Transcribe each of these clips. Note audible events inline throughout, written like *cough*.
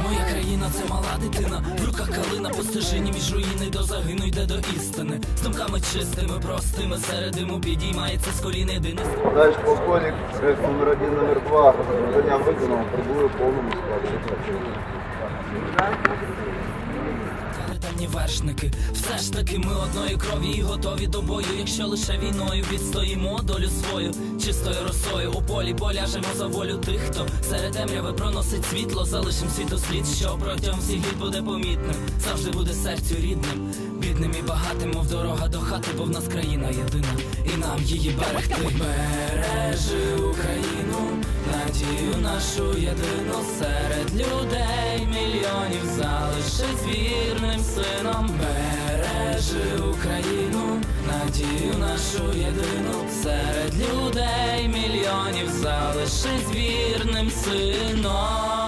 Україна це мала дитина, в руках калина по між руїни до загину йде до істини. З думками чистими, простими, серед диму підіймається з колін єдиний. Дальше полковник, рейс номер один, номер два, завдання виконав, прибули в повному складі. Але вершники, все ж таки ми одної крові і готові до бою. Якщо лише війною відстоїмо долю свою, чистою росою у полі поляжемо за волю тих, хто серед темряви проносить світло, залишим світослід, що протягом всіх літ буде помітним, завжди буде серцю рідним, бідним і багатим, мов дорога до хати, бо в нас країна єдина, і нам її берегти. Бережи Україну, надію нашу єдину серед людей мільйонів залишись вірним сином. Бережи Україну, надію нашу єдину серед людей мільйонів залишись вірним сином.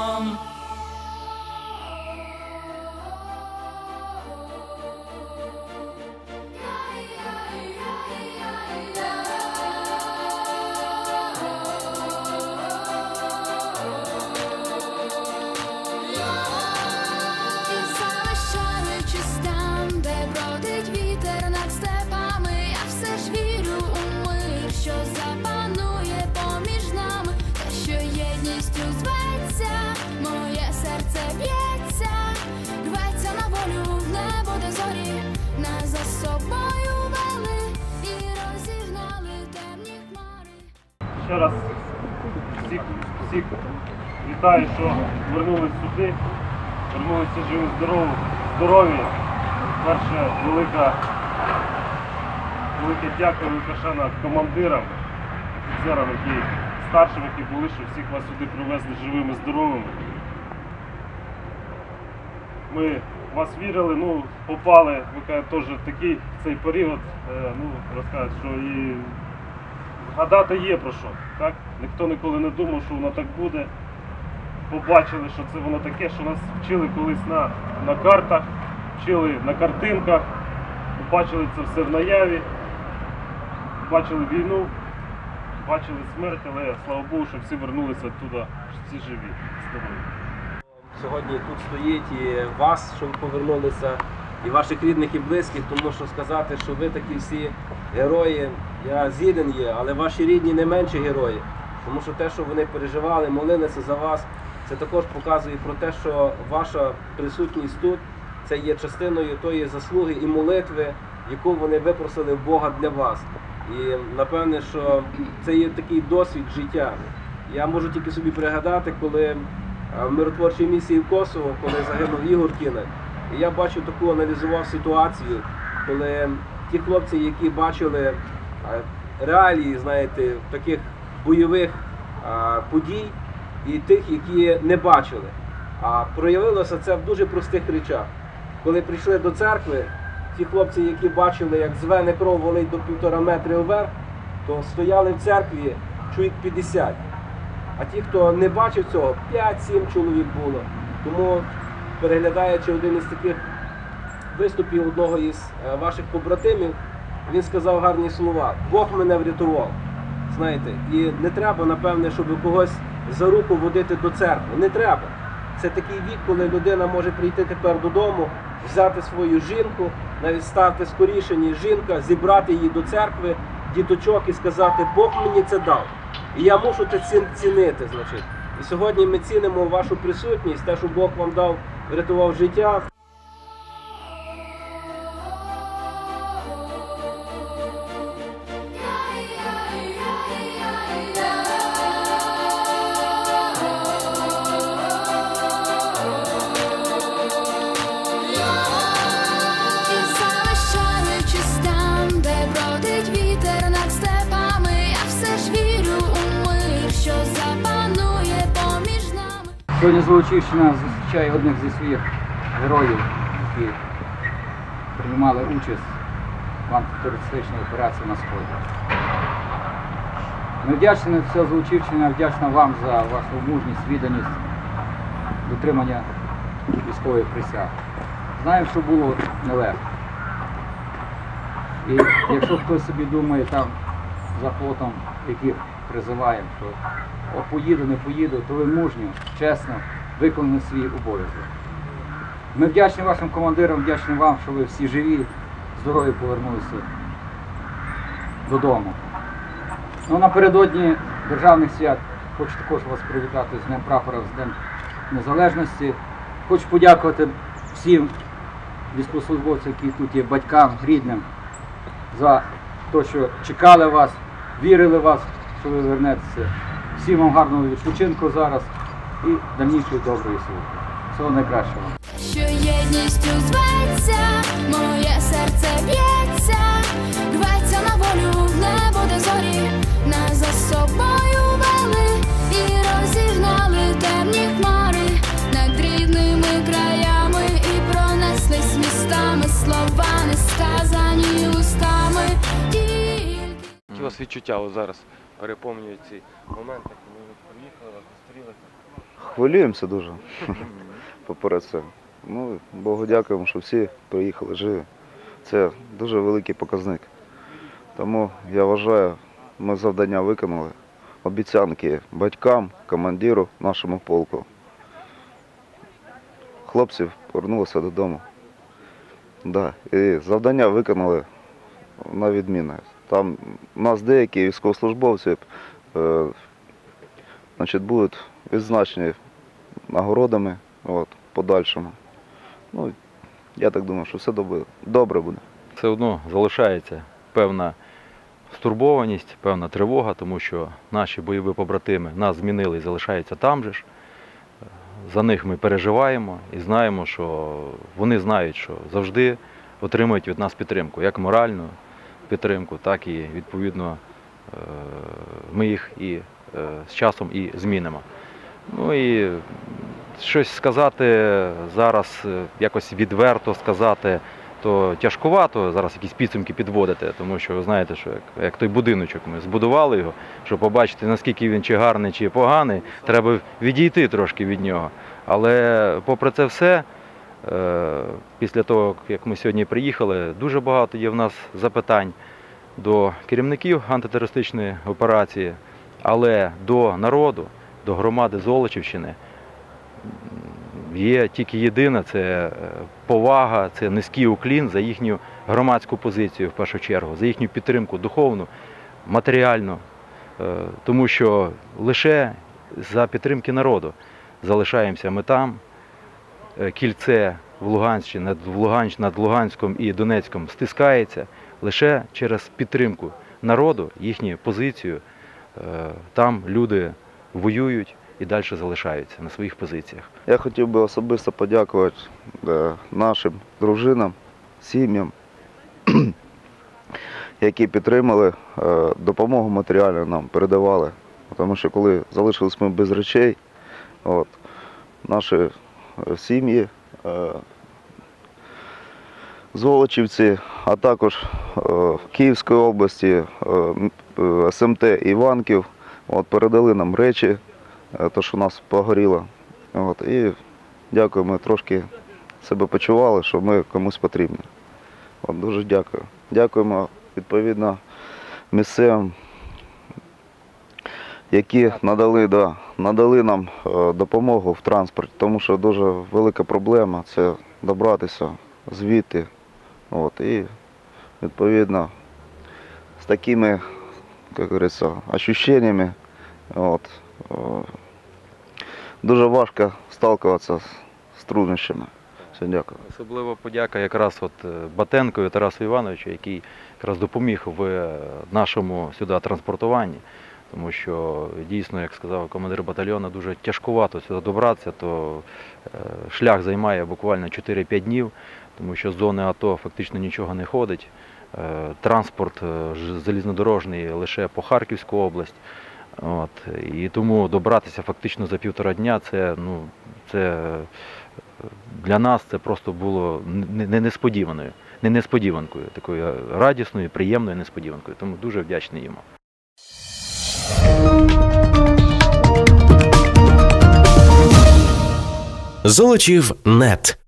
Ще раз всіх, всіх вітаю, що вернулись сюди, вернулися живі, здорові, здорові. Перше велика, велике дякую Лукашена командирам, офіцерам, які старшим, які були, що всіх вас сюди привезли живими, здоровими. Ми вас вірили, ну, попали, ви кажете, теж такий цей період, е, ну, розказують, що і Гадати є про що. Так? Ніхто ніколи не думав, що воно так буде. Побачили, що це воно таке, що нас вчили колись на, на картах, вчили на картинках, бачили це все в наяві, бачили війну, бачили смерть, але слава Богу, що всі вернулися туди, всі живі, здорові. сьогодні тут стоїть і вас, що ви повернулися, і ваших рідних і близьких, тому що сказати, що ви такі всі герої, я згіден є, але ваші рідні не менші герої. Тому що те, що вони переживали, молилися за вас, це також показує про те, що ваша присутність тут це є частиною тої заслуги і молитви, яку вони випросили в Бога для вас. І напевне, що це є такий досвід життя. Я можу тільки собі пригадати, коли в миротворчій місії в Косово, коли загинув Ігор Кінек. І я бачу таку, аналізував ситуацію, коли ті хлопці, які бачили реалії, знаєте, таких бойових подій, і тих, які не бачили. А проявилося це в дуже простих речах. Коли прийшли до церкви, ті хлопці, які бачили, як звене кров волить до півтора метри вверх, то стояли в церкві чоловік 50. А ті, хто не бачив цього, 5-7 чоловік було. Тому, переглядаючи один із таких виступів одного із е, ваших побратимів, він сказав гарні слова. Бог мене врятував. Знаєте, і не треба, напевне, щоб когось за руку водити до церкви. Не треба. Це такий вік, коли людина може прийти тепер додому, взяти свою жінку, навіть стати скоріше, ніж жінка, зібрати її до церкви, діточок і сказати, Бог мені це дав. І я мушу це цінити. Значить. І сьогодні ми цінимо вашу присутність, те, що Бог вам дав, врятував життя. Сьогодні Золочівщина зустрічає одних зі своїх героїв, які приймали участь в антитерористичній операції на Сході. Ми вдячні, вся Золочівщина вдячна вам за вашу мужність, відданість, дотримання військової присяги. Знаємо, що було нелегко. І якщо хтось собі думає там за флотом, яких призиваємо, що о, поїду, не поїду, то ви мужньо, чесно виконали свій обов'язок. Ми вдячні вашим командирам, вдячні вам, що ви всі живі, здорові повернулися додому. Ну, напередодні державних свят хочу також вас привітати з Днем прапора, з Днем Незалежності. Хочу подякувати всім військовослужбовцям, які тут є, батькам, рідним, за те, що чекали вас, вірили в вас, що ви вернетеся. Всім вам гарного відпочинку зараз і дальнішої доброї служби. Всього найкращого. що єдністю зветься, моє серце б'ється, рветься на волю, в небо де зорі, нас за собою вели і розігнали темні хмари над рідними краями і пронеслись містами слова не сказані устами. Тільки Які у вас відчуття зараз переповнюють ці моменти, коли ви приїхали, вас зустріли? Хвилюємося дуже. *laughs* Поперед це. Ну, Богу дякуємо, що всі приїхали живі. Це дуже великий показник. Тому я вважаю, ми завдання виконали. Обіцянки батькам, командиру, нашому полку. Хлопці повернулися додому. Да. І завдання виконали на відмінно. Там у нас деякі військовослужбовці е, значить, будуть відзначені нагородами от, подальшому. Ну, я так думаю, що все добре, буде. все одно залишається певна стурбованість, певна тривога, тому що наші бойові побратими нас змінили і залишаються там же ж. За них ми переживаємо і знаємо, що вони знають, що завжди отримують від нас підтримку, як моральну підтримку, так і відповідно е, ми їх і е, з часом і змінимо. Ну і щось сказати зараз, е, якось відверто сказати, то тяжкувато зараз якісь підсумки підводити, тому що ви знаєте, що як, як той будиночок ми збудували його, щоб побачити, наскільки він чи гарний, чи поганий, треба відійти трошки від нього. Але попри це все, е, після того, як ми сьогодні приїхали, дуже багато є в нас запитань до керівників антитерористичної операції, але до народу, до громади Золочівщини є тільки єдине це е, повага, це низький уклін за їхню громадську позицію в першу чергу, за їхню підтримку духовну, матеріальну, Е, тому що лише за підтримки народу залишаємося ми там. Е, Кільце в Луганщині, над, Луганщ, над Луганськом і Донецьком стискається лише через підтримку народу, їхню позицію. Там люди воюють і далі залишаються на своїх позиціях. Я хотів би особисто подякувати е, нашим дружинам, сім'ям, *clears throat* які підтримали е, допомогу матеріальну нам передавали. Тому що коли залишились ми без речей, от, наші е, сім'ї, Золочівці, а також Київської області, СМТ Іванків, от, передали нам речі, е, то, що нас погоріло. От, і дякую, ми трошки себе почували, що ми комусь потрібні. От, дуже дякую. Дякуємо відповідно місцевим, які надали, да, надали нам е, допомогу в транспорті, тому що дуже велика проблема це добратися звідти. От, і відповідно з такими, як говориться, ощущеннями. От, дуже важко сталкуватися з, труднощами. Все, дякую. Особливо подяка якраз от е, Батенко Тарасу Івановичу, який якраз допоміг в е, нашому сюди транспортуванні. Тому що дійсно, як сказав командир батальйону, дуже тяжкувато сюди добратися, то е, шлях займає буквально 4-5 днів, тому що з зони АТО фактично нічого не ходить. Е, Транспорт е, залізнодорожний лише по Харківську область. От, і тому добратися фактично за півтора дня це, ну, це е, для нас це просто було не, не несподіваною, не несподіванкою, такою радісною, приємною несподіванкою. Тому дуже вдячний йому. Золочів нет.